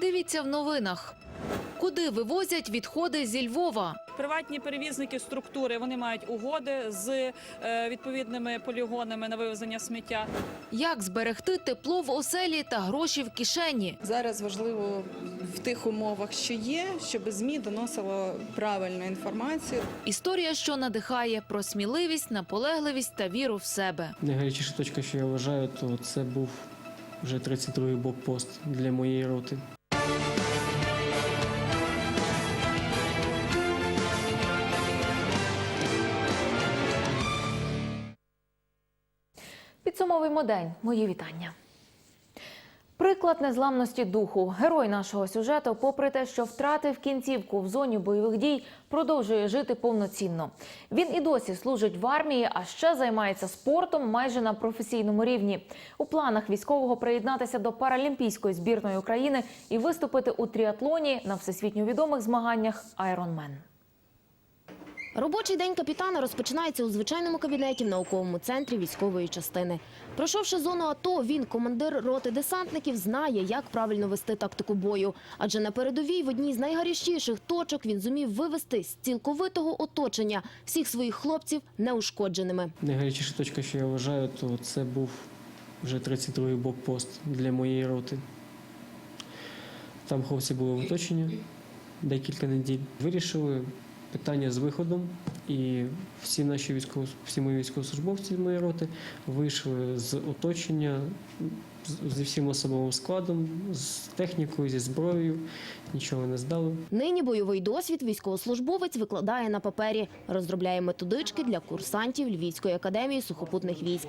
Дивіться в новинах. Куди вивозять відходи зі Львова? Приватні перевізники структури вони мають угоди з е, відповідними полігонами на вивезення сміття. Як зберегти тепло в оселі та гроші в кишені? Зараз важливо в тих умовах, що є, щоб ЗМІ доносило правильну інформацію. Історія, що надихає про сміливість, наполегливість та віру в себе. Найгарячіша точка, що я вважаю, то це був вже 32-й блокпост для моєї роти. Підсумовуємо день. Мої вітання. Приклад незламності духу. Герой нашого сюжету, попри те, що втратив кінцівку в зоні бойових дій, продовжує жити повноцінно. Він і досі служить в армії, а ще займається спортом майже на професійному рівні. У планах військового приєднатися до паралімпійської збірної України і виступити у тріатлоні на всесвітньо відомих змаганнях Айронмен. Робочий день капітана розпочинається у звичайному кабінеті в науковому центрі військової частини. Пройшовши зону АТО, він, командир роти десантників, знає, як правильно вести тактику бою. Адже на передовій в одній з найгарячіших точок він зумів вивести з цілковитого оточення всіх своїх хлопців неушкодженими. Найгарячіша точка, що я вважаю, то це був вже 32-й блокпост для моєї роти. Там хлопці були в оточенні декілька неділь. Вирішили питання з виходом, і всі наші військово, всі мої військовослужбовці з моєї роти вийшли з оточення з- зі всім особовим складом, з технікою, зі зброєю, нічого не здали. Нині бойовий досвід військовослужбовець викладає на папері, розробляє методички для курсантів Львівської академії сухопутних військ.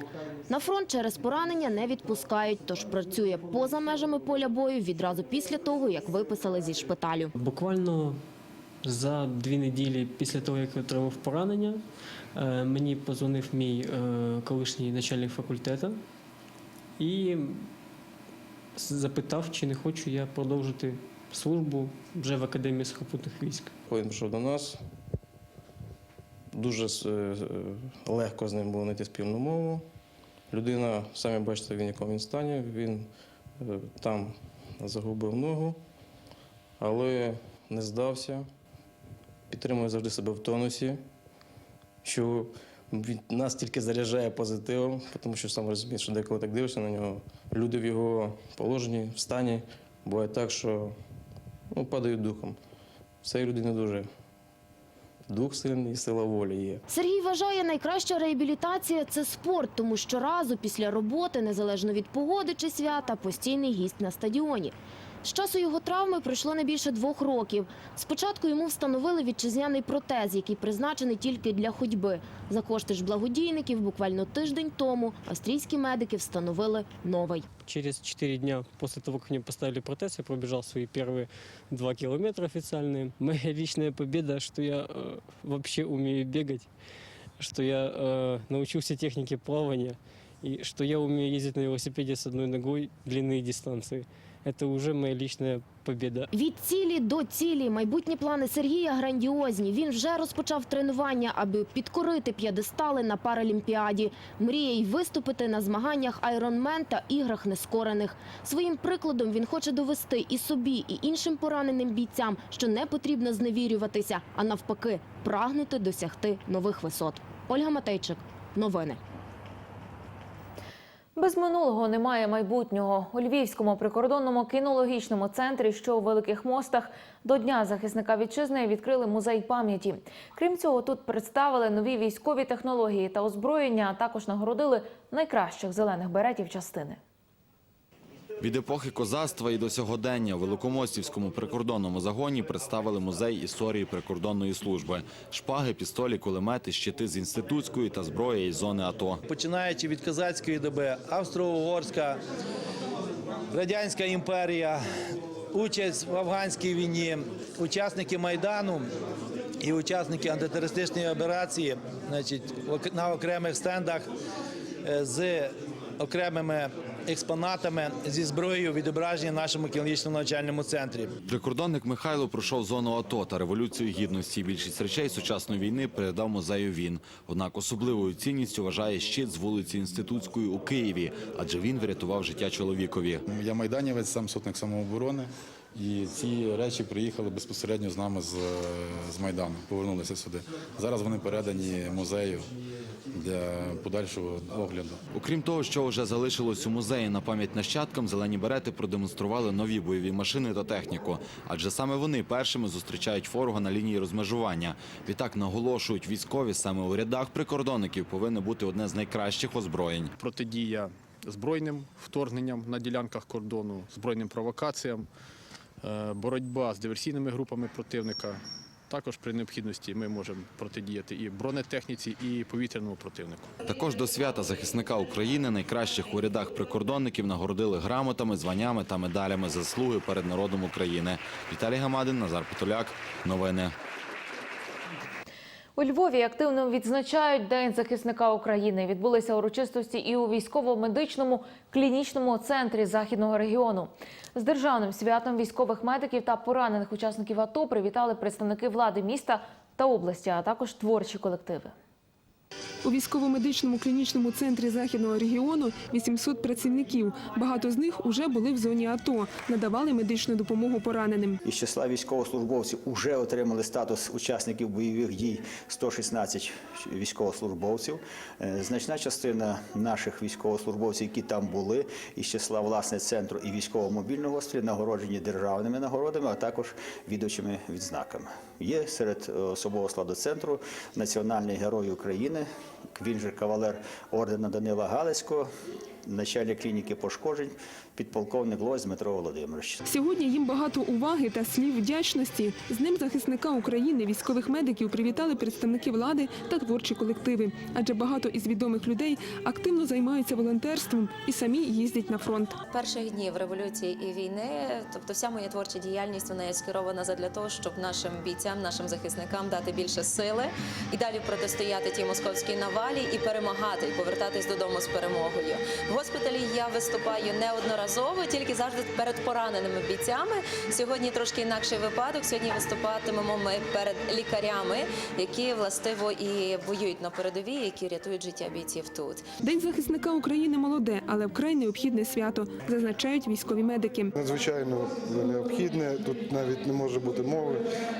На фронт через поранення не відпускають, тож працює поза межами поля бою відразу після того, як виписали зі шпиталю. Буквально за дві неділі після того, як я отримав поранення, е, мені позвонив мій е, колишній начальник факультету і запитав, чи не хочу я продовжити службу вже в Академії сухопутних військ. Він прийшов до нас, дуже е, легко з ним було знайти спільну мову. Людина, самі бачите, в якому він стані, він там загубив ногу, але не здався, підтримує завжди себе в тонусі, що він нас тільки заряджає позитивом, тому що сам розуміє, що деколи так дивишся на нього, люди в його положенні, в стані, буває так, що ну, падають духом. Цієї людини дуже дух сильний і сила волі є. Сергій вважає, найкраща реабілітація це спорт, тому що разу після роботи, незалежно від погоди чи свята, постійний гість на стадіоні. З часу його травми пройшло не більше двох років. Спочатку йому встановили вітчизняний протез, який призначений тільки для ходьби. За кошти ж благодійників буквально тиждень тому австрійські медики встановили новий. Через 4 дня после того, как мне поставили протез, я пробежал свои первые 2 километра официальные. Моя личная победа, что я э, вообще умею бегать, что я э, научился технике плавания и что я умею ездить на велосипеде с одной ногой длинные дистанции. Это уже моя личная победа. Від цілі до цілі майбутні плани Сергія грандіозні. Він вже розпочав тренування, аби підкорити п'єдестали на паралімпіаді. Мріє й виступити на змаганнях Айронмен та іграх нескорених. Своїм прикладом він хоче довести і собі, і іншим пораненим бійцям, що не потрібно зневірюватися, а навпаки, прагнути досягти нових висот. Ольга Матейчик, новини. Без минулого немає майбутнього. У Львівському прикордонному кінологічному центрі, що у Великих Мостах, до Дня захисника вітчизни відкрили музей пам'яті. Крім цього, тут представили нові військові технології та озброєння, а також нагородили найкращих зелених беретів частини. Від епохи козацтва і до сьогодення у Великомостівському прикордонному загоні представили музей історії прикордонної служби: шпаги, пістолі, кулемети, щити з інститутської та зброя із зони АТО. починаючи від козацької доби, Австро-Угорська, Радянська імперія, участь в афганській війні, учасники Майдану і учасники антитерористичної операції значить, на окремих стендах е, з окремими експонатами зі зброєю відображені в нашому кінологічному навчальному центрі. Прикордонник Михайло пройшов зону АТО та революцію гідності. Більшість речей сучасної війни передав музею він. Однак особливою цінністю вважає щит з вулиці Інститутської у Києві, адже він врятував життя чоловікові. Я майданівець, сам сотник самооборони. І ці речі приїхали безпосередньо з нами з, з Майдану, повернулися сюди. Зараз вони передані музею для подальшого огляду. Окрім того, що вже залишилось у музеї на пам'ять нащадкам, зелені берети продемонстрували нові бойові машини та техніку. Адже саме вони першими зустрічають ворога на лінії розмежування. Відтак наголошують військові, саме у рядах прикордонників повинно бути одне з найкращих озброєнь. протидія збройним вторгненням на ділянках кордону, збройним провокаціям, боротьба з диверсійними групами противника. Також при необхідності ми можемо протидіяти і бронетехніці, і повітряному противнику. Також до свята захисника України найкращих у рядах прикордонників нагородили грамотами, званнями та медалями заслуги перед народом України. Віталій Гамадин, Назар Потоляк. Новини. У Львові активно відзначають День захисника України. Відбулися урочистості і у військово-медичному клінічному центрі західного регіону. З державним святом військових медиків та поранених учасників АТО привітали представники влади міста та області, а також творчі колективи. У військово-медичному клінічному центрі західного регіону 800 працівників. Багато з них уже були в зоні АТО, надавали медичну допомогу пораненим. Із числа військовослужбовців вже отримали статус учасників бойових дій 116 військовослужбовців. Е, Значна частина наших військовослужбовців, які там були, із числа власне центру і військово-мобільного госпіталю, нагороджені державними нагородами, а також відомчими відзнаками. Є серед особового складу центру національний герой України, він же кавалер ордена Данила Галицького, начальник клініки пошкоджень, підполковник Лось Дмитро Володимирович. Сьогодні їм багато уваги та слів вдячності. З ним захисника України військових медиків привітали представники влади та творчі колективи. Адже багато із відомих людей активно займаються волонтерством і самі їздять на фронт. перших днів революції і війни, тобто вся моя творча діяльність вона є скерована задля того, щоб нашим бійцям, нашим захисникам дати більше сили і далі протистояти тій московській навалі і перемагати, і повертатись додому з перемогою. В госпіталі я виступаю неодноразово, тільки завжди перед пораненими бійцями. Сьогодні трошки інакший випадок. Сьогодні виступатимемо ми перед лікарями, які властиво і воюють на передовій, які рятують життя бійців тут. День захисника України молоде, але вкрай необхідне свято, зазначають військові медики. Надзвичайно необхідне, тут навіть не може бути мови.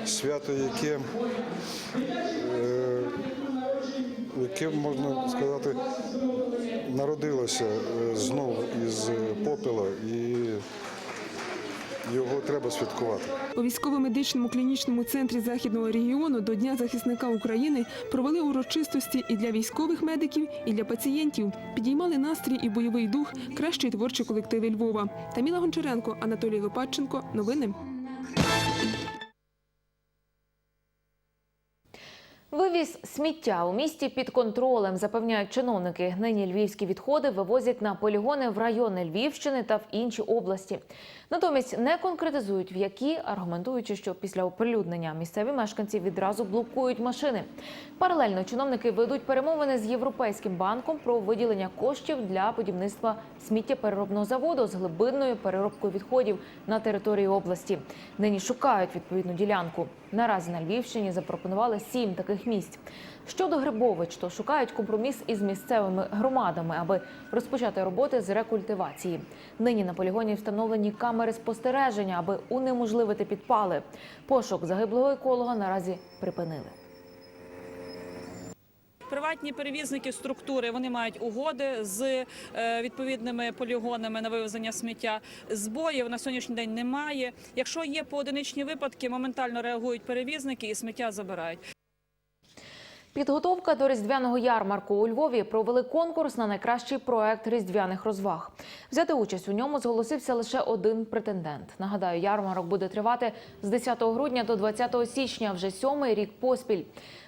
Свято, яке, е, яке можна сказати, народилося е, знову із попела, і його треба святкувати. У військово-медичному клінічному центрі західного регіону до Дня захисника України провели урочистості і для військових медиків, і для пацієнтів. Підіймали настрій і бойовий дух кращої творчі колективи Львова. Таміла Гончаренко, Анатолій Лопатченко. Новини. Вивіз сміття у місті під контролем, запевняють чиновники. Нині львівські відходи вивозять на полігони в райони Львівщини та в інші області. Натомість не конкретизують в які, аргументуючи, що після оприлюднення місцеві мешканці відразу блокують машини. Паралельно чиновники ведуть перемовини з європейським банком про виділення коштів для будівництва сміттєпереробного заводу з глибинною переробкою відходів на території області. Нині шукають відповідну ділянку. Наразі на Львівщині запропонували сім таких місць. Щодо Грибович, то шукають компроміс із місцевими громадами, аби розпочати роботи з рекультивації. Нині на полігоні встановлені камери спостереження, аби унеможливити підпали. Пошук загиблого еколога наразі припинили. Приватні перевізники структури вони мають угоди з е, відповідними полігонами на вивезення сміття. Збоїв на сьогоднішній день немає. Якщо є поодиничні випадки, моментально реагують перевізники і сміття забирають. Підготовка до різдвяного ярмарку у Львові провели конкурс на найкращий проект різдвяних розваг. Взяти участь у ньому зголосився лише один претендент. Нагадаю, ярмарок буде тривати з 10 грудня до 20 січня, вже сьомий рік поспіль.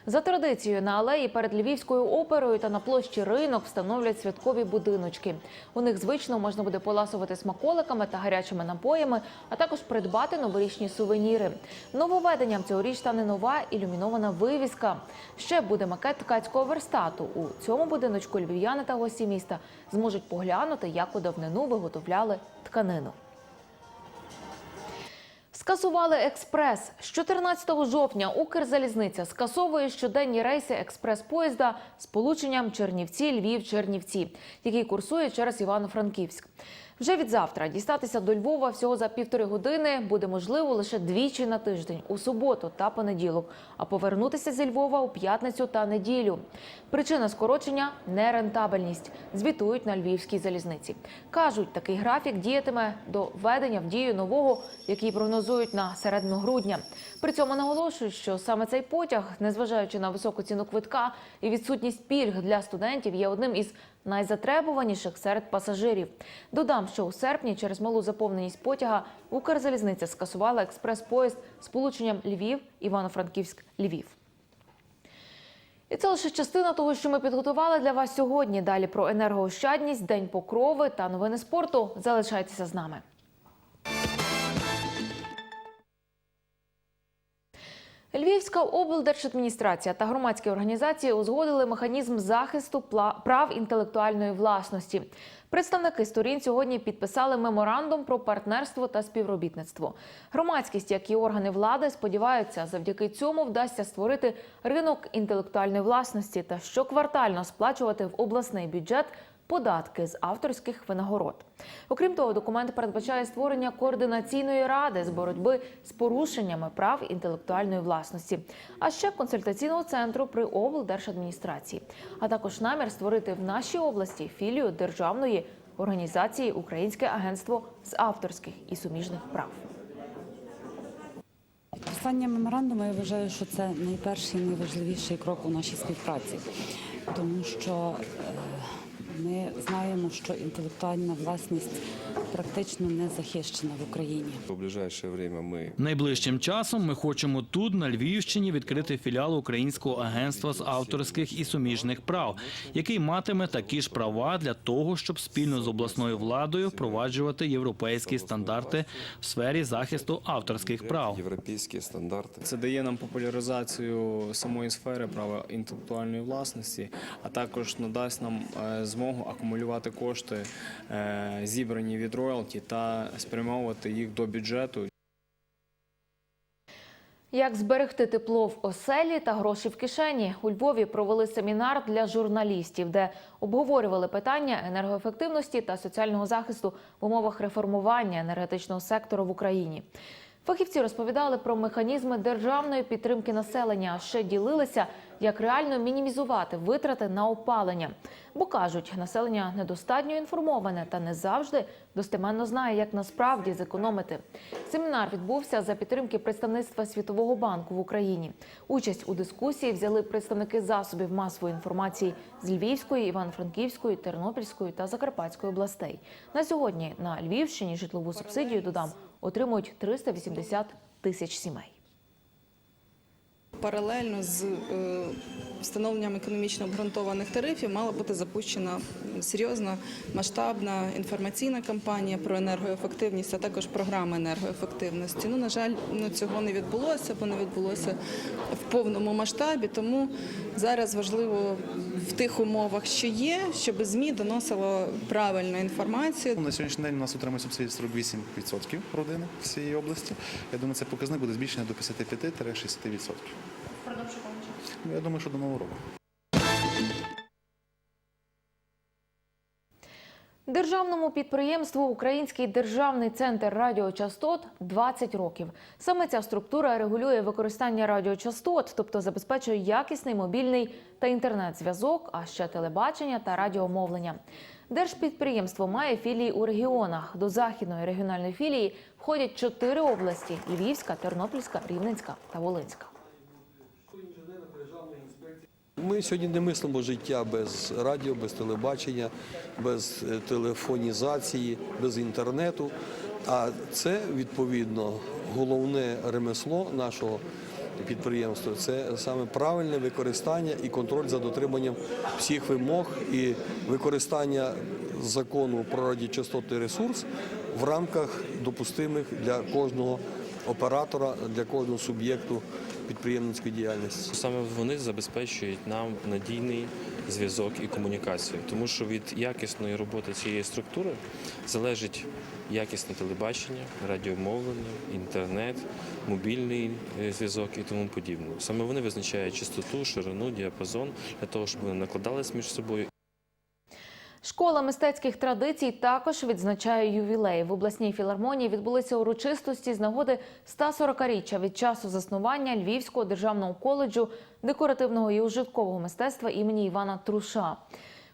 За традицією на алеї перед Львівською оперою та на площі ринок встановлять святкові будиночки. У них звично можна буде поласувати смаколиками та гарячими напоями, а також придбати новорічні сувеніри. Нововведенням цьогоріч стане нова ілюмінована вивіска. Ще буде макет ткацького верстату. У цьому будиночку львів'яни та гості міста зможуть поглянути, як у давнину виготовляли тканину. Скасували експрес з 14 жовтня. Укрзалізниця скасовує щоденні рейси експрес-поїзда з полученням Чернівці, Львів, Чернівці, який курсує через Івано-Франківськ. Вже від завтра дістатися до Львова всього за півтори години буде можливо лише двічі на тиждень у суботу та понеділок, а повернутися зі Львова у п'ятницю та неділю. Причина скорочення нерентабельність. Звітують на львівській залізниці. кажуть, такий графік діятиме до введення в дію нового, який прогнозують на середину грудня. При цьому наголошують, що саме цей потяг, незважаючи на високу ціну квитка і відсутність пільг для студентів, є одним із найзатребуваніших серед пасажирів. Додам, що у серпні через малу заповненість потяга Укрзалізниця скасувала експрес-поїзд з полученням Львів, Івано-Франківськ, Львів. І це лише частина того, що ми підготували для вас сьогодні. Далі про енергоощадність, день покрови та новини спорту. Залишайтеся з нами. Львівська облдержадміністрація та громадські організації узгодили механізм захисту прав інтелектуальної власності. Представники сторін сьогодні підписали меморандум про партнерство та співробітництво. Громадськість, як і органи влади, сподіваються, завдяки цьому вдасться створити ринок інтелектуальної власності та щоквартально сплачувати в обласний бюджет податки з авторських винагород. Окрім того, документ передбачає створення координаційної ради з боротьби з порушеннями прав інтелектуальної власності, а ще консультаційного центру при облдержадміністрації, а також намір створити в нашій області філію державної організації Українське агентство з авторських і суміжних прав. Підписання меморандуму я вважаю, що це найперший найважливіший крок у нашій співпраці, тому що е, ми знаємо, що інтелектуальна власність практично не захищена в Україні. В ближайшее время мы Найближчим часом ми хочемо тут, на Львівщині, відкрити філіал Українського агентства з авторських і суміжних прав, який матиме такі ж права для того, щоб спільно з обласною владою впроваджувати європейські стандарти в сфері захисту авторських прав. европейские стандарты. Це дає нам популяризацію самої сфери права інтелектуальної власності, а також надасть нам е, змогу акумулювати кошти, е, зібрані від роялті, та спрямовувати їх до бюджету. Як зберегти тепло в оселі та гроші в кишені? У Львові провели семінар для журналістів, де обговорювали питання енергоефективності та соціального захисту в умовах реформування енергетичного сектору в Україні. Фахівці розповідали про механізми державної підтримки населення, а ще ділилися, як реально мінімізувати витрати на опалення. Бо кажуть, населення недостатньо інформоване та не завжди достеменно знає, як насправді зекономити. Семінар відбувся за підтримки представництва Світового банку в Україні. Участь у дискусії взяли представники засобів масової інформації з Львівської, Івано-Франківської, Тернопільської та Закарпатської областей. На сьогодні на Львівщині житлову субсидію додам отримують 380 тисяч сімей. Паралельно з е, встановленням економічно обґрунтованих тарифів мала бути запущена серйозна масштабна інформаційна кампанія про енергоефективність, а також програма енергоефективності. Ну, на жаль, ну, цього не відбулося, бо не відбулося в повному масштабі. Тому зараз важливо в тих умовах, що є, щоб ЗМІ доносило правильну інформацію. На сьогоднішній день у нас отримує субсидії 48% родини всієї області. Я думаю, цей показник буде збільшений до 55-60%. Ну, Я думаю, що до нового року. Державному підприємству Український державний центр радіочастот 20 років. Саме ця структура регулює використання радіочастот, тобто забезпечує якісний мобільний та інтернет-зв'язок, а ще телебачення та радіомовлення. Держпідприємство має філії у регіонах. До західної регіональної філії входять чотири області: Львівська, Тернопільська, Рівненська та Волинська. Ми сьогодні не мислимо життя без радіо, без телебачення, без е, телефонізації, без інтернету. А це відповідно головне ремесло нашого підприємства. Це саме правильне використання і контроль за дотриманням всіх вимог і використання закону про радіочастотний ресурс в рамках допустимих для кожного оператора, для кожного суб'єкту підприємницької діяльності. Саме вони забезпечують нам надійний зв'язок і комунікацію, тому що від якісної роботи цієї структури залежить якісне телебачення, радіомовлення, інтернет, мобільний е, зв'язок і тому подібне. Саме вони визначають частоту, ширину, діапазон для того, щоб вони накладались між собою Школа мистецьких традицій також відзначає ювілей. В обласній філармонії відбулися урочистості з нагоди 140-річчя від часу заснування Львівського державного коледжу декоративного і ужиткового мистецтва імені Івана Труша.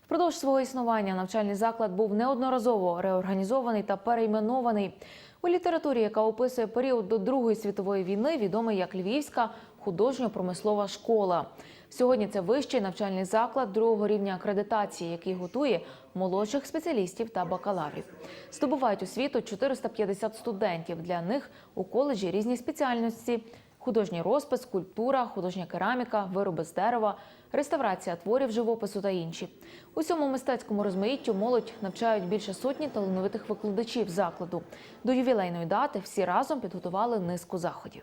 Впродовж свого існування навчальний заклад був неодноразово реорганізований та перейменований. У літературі, яка описує період до Другої світової війни, відомий як Львівська художньо-промислова школа. Сьогодні це вищий навчальний заклад другого рівня акредитації, який готує молодших спеціалістів та бакалаврів. Здобувають освіту 450 студентів. Для них у коледжі різні спеціальності: художній розпис, скульптура, художня кераміка, вироби з дерева, реставрація творів живопису та інші. Усьому мистецькому розмаїттю молодь навчають більше сотні талановитих викладачів закладу. До ювілейної дати всі разом підготували низку заходів.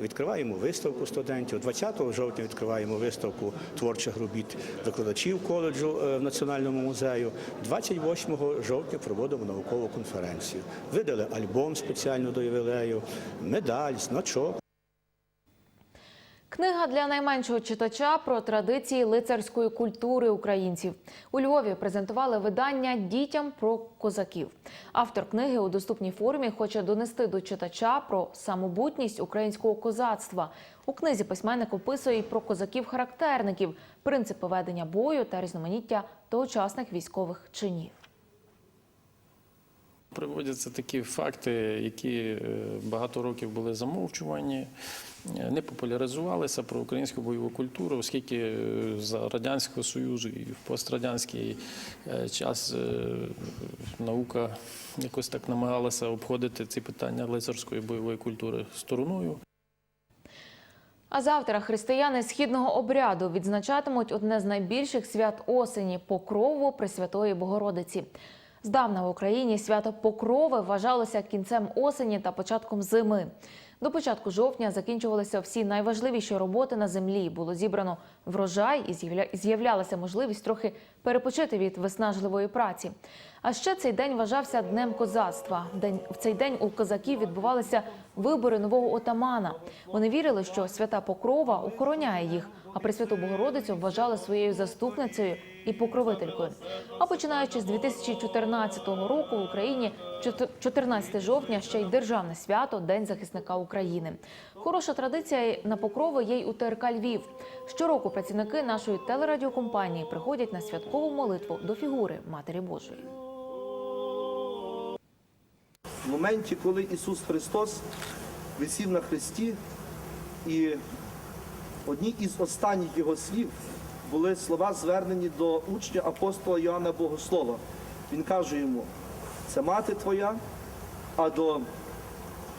Відкриваємо виставку студентів. 20 жовтня відкриваємо виставку творчих робіт викладачів коледжу е, в Національному музею. 28 жовтня проводимо наукову конференцію. Видали альбом спеціально до ювілею, медаль, значок. Книга для найменшого читача про традиції лицарської культури українців. У Львові презентували видання дітям про козаків. Автор книги у доступній формі хоче донести до читача про самобутність українського козацтва. У книзі письменник описує і про козаків-характерників, принципи ведення бою та різноманіття тогочасних військових чинів. Приводяться такі факти, які е, багато років були замовчувані, не популяризувалися про українську бойову культуру, оскільки е, за Радянського Союзу і в пострадянський е, час е, наука якось так намагалася обходити ці питання лицарської бойової культури стороною. А завтра християни східного обряду відзначатимуть одне з найбільших свят осені покрову Пресвятої Богородиці. Здавна в Україні свято Покрови вважалося кінцем осені та початком зими. До початку жовтня закінчувалися всі найважливіші роботи на землі. Було зібрано врожай і з'явля- з'являлася можливість трохи перепочити від виснажливої праці. А ще цей день вважався днем козацтва. День в цей день у козаків відбувалися вибори нового отамана. Вони вірили, що свята Покрова охороняє їх, а Пресвяту Богородицю вважали своєю заступницею і покровителькою. А починаючи з 2014 року в Україні 14 жовтня ще й державне свято День захисника України. Хороша традиція на покрови є й у ТРК Львів. Щороку працівники нашої телерадіокомпанії приходять на святкову молитву до фігури Матері Божої. в моменті, коли Ісус Христос висів на хресті, і одні із останніх його слів були слова, звернені до учня апостола Йоанна Богослова. Він каже йому: це мати твоя, а до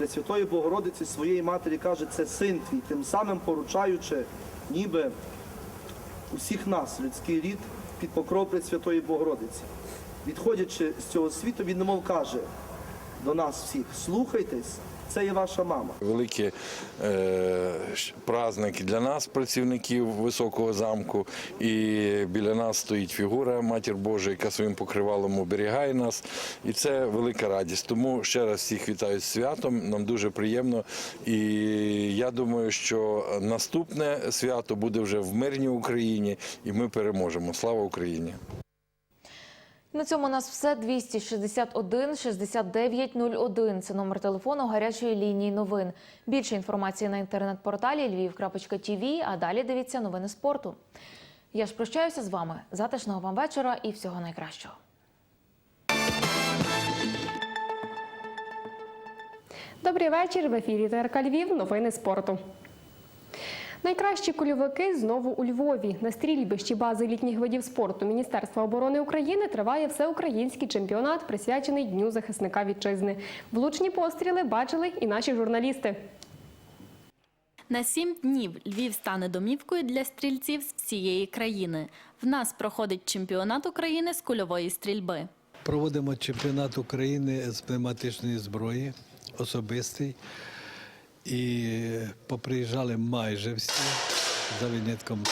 Пресвятої Богородиці своєї матері каже, це син твій, тим самим поручаючи, ніби усіх нас, людський рід, під покров Пресвятої Богородиці. Відходячи з цього світу, він немов каже до нас всіх: слухайтесь, це є ваша мама. Великі е, праздники для нас, працівників високого замку. І біля нас стоїть фігура Матір Божа, яка своїм покривалом оберігає нас. І це велика радість. Тому ще раз всіх вітаю з святом. Нам дуже приємно. І я думаю, що наступне свято буде вже в мирній Україні, і ми переможемо. Слава Україні! На цьому у нас все 261 69 01. Це номер телефону гарячої лінії новин. Більше інформації на інтернет-порталі lviv.tv, а далі дивіться новини спорту. Я ж прощаюся з вами. Затишного вам вечора і всього найкращого. Добрий вечір. В ефірі ТРК Львів. Новини спорту. Найкращі кульовики знову у Львові. На стрільбищі бази літніх видів спорту Міністерства оборони України триває всеукраїнський чемпіонат, присвячений Дню захисника вітчизни. Влучні постріли бачили і наші журналісти. На сім днів Львів стане домівкою для стрільців з всієї країни. В нас проходить чемпіонат України з кульової стрільби. Проводимо чемпіонат України з пневматичної зброї, особистий. І поприїжджали майже всі за винятком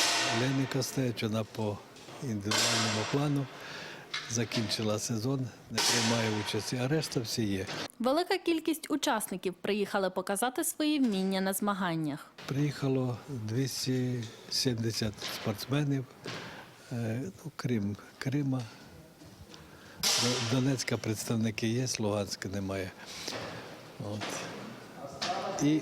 Лени Костеч, вона по індивідуальному плану закінчила сезон, не приймає участі, а решта всі є. Велика кількість учасників приїхали показати свої вміння на змаганнях. Приїхало 270 спортсменів Е, Ну, Крим, Крима. Донецька представники є, Луганська немає. От. І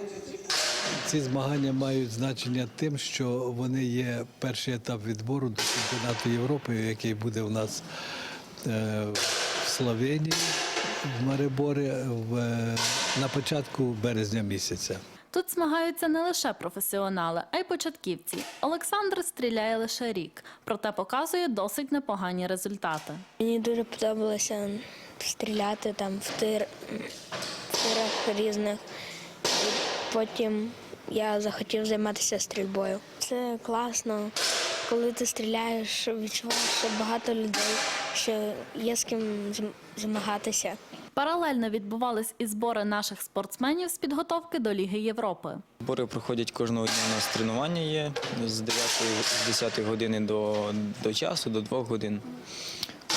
ці змагання мають значення тим, що вони є перший етап відбору до чемпіонату Європи, який буде у нас е, в Словенії, в Мариборі в, е, на початку березня місяця. Тут змагаються не лише професіонали, а й початківці. Олександр стріляє лише рік, проте показує досить непогані результати. Мені дуже подобалося стріляти там в тир в тирах різних. Потім я захотів займатися стрільбою. Це класно, коли ти стріляєш, відчуваєш, що багато людей, що є з ким змагатися. Паралельно відбувались і збори наших спортсменів з підготовки до Ліги Європи. Збори проходять кожного дня. У нас тренування є з 9 з 10 години до, до часу, до 2 годин. Е,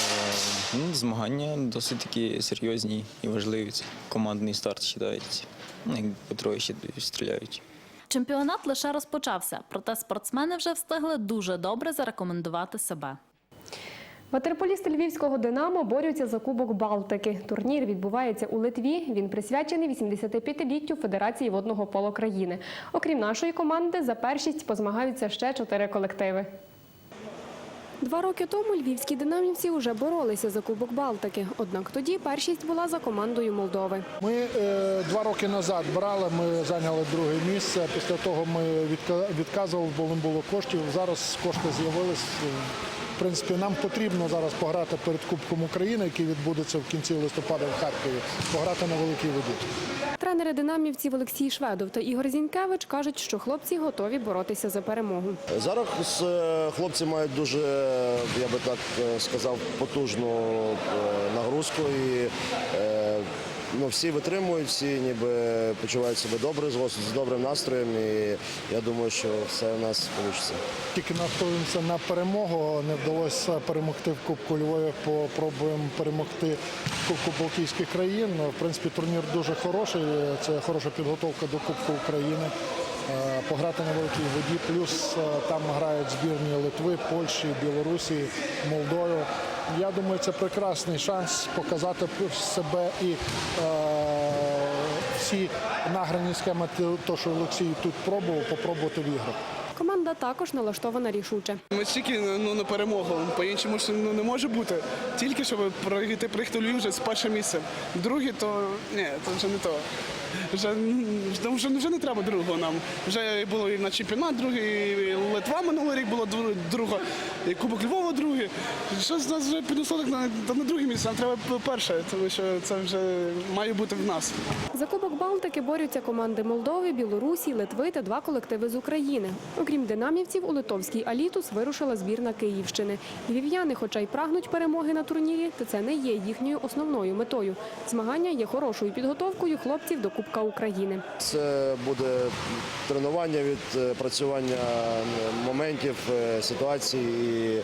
ну, змагання досить такі серйозні і важливі. Командний старт вважається. Ну, по троє ще стріляють. Чемпіонат лише розпочався, проте спортсмени вже встигли дуже добре зарекомендувати себе. Ватерполісти львівського Динамо борються за Кубок Балтики. Турнір відбувається у Литві. Він присвячений 85-літтю Федерації водного поло країни. Окрім нашої команди, за першість позмагаються ще чотири колективи. Два роки тому львівські динамівці вже боролися за Кубок Балтики. Однак тоді першість була за командою Молдови. Ми е, два роки назад брали, ми зайняли друге місце. Після того ми відка- відказували, бо не було коштів. Зараз кошти з'явились. В принципі, нам потрібно зараз пограти перед Кубком України, який відбудеться в кінці листопада в Харкові, пограти на великій воді. Тренери динамівців Олексій Шведов та Ігор Зінькевич кажуть, що хлопці готові боротися за перемогу. Зараз е, хлопці мають дуже, я би так е, сказав, потужну е, нагрузку і ну, всі витримують, всі ніби почувають себе добре, з добрим настроєм. І я думаю, що все в нас вийде. Тільки налаштовуємося на перемогу. Не вдалося перемогти в Кубку Львові. Попробуємо перемогти в Кубку Балтійських країн. В принципі, турнір дуже хороший. Це хороша підготовка до Кубку України. Е, Пограти на великій воді. Плюс е, там грають збірні Литви, Польщі, Білорусі, Молдови. Я думаю, це прекрасний шанс показати себе і е, всі награні схеми, то, що Олексій тут пробував, попробувати в іграх. Команда також налаштована рішуче. Ми тільки ну, на перемогу, по-іншому ж ну, не може бути. Тільки щоб пройти приїхати Львів вже з першим місцем. Друге, то ні, це вже не то. Вже, вже, вже, вже не треба другого нам. Вже було і на чемпіонат другий, і Литва минулий рік було друга, і Кубок Львова другий. Що з нас вже піднесло так на, на друге місце, нам треба перше, тому що це вже має бути в нас. За Кубок Балтики борються команди Молдови, Білорусі, Литви та два колективи з України. Окрім динамівців, у литовський Алітус вирушила збірна Київщини. Львів'яни, хоча й прагнуть перемоги на турнірі, то це не є їхньою основною метою. Змагання є хорошою підготовкою хлопців до Кубка України. Це буде тренування, відпрацювання моментів, е, ситуацій і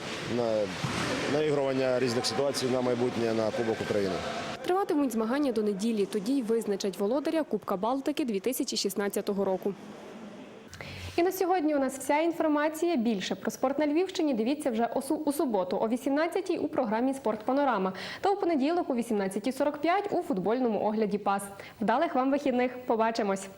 наігрування різних ситуацій на майбутнє на Кубок України. Триватимуть змагання до неділі. Тоді й визначать володаря Кубка Балтики 2016 року. І на сьогодні у нас вся інформація. Більше про спорт на Львівщині дивіться вже у суботу о 18-й у програмі Спорт Панорама та у понеділок о 18.45 у футбольному огляді ПАС. Вдалих вам вихідних. Побачимось!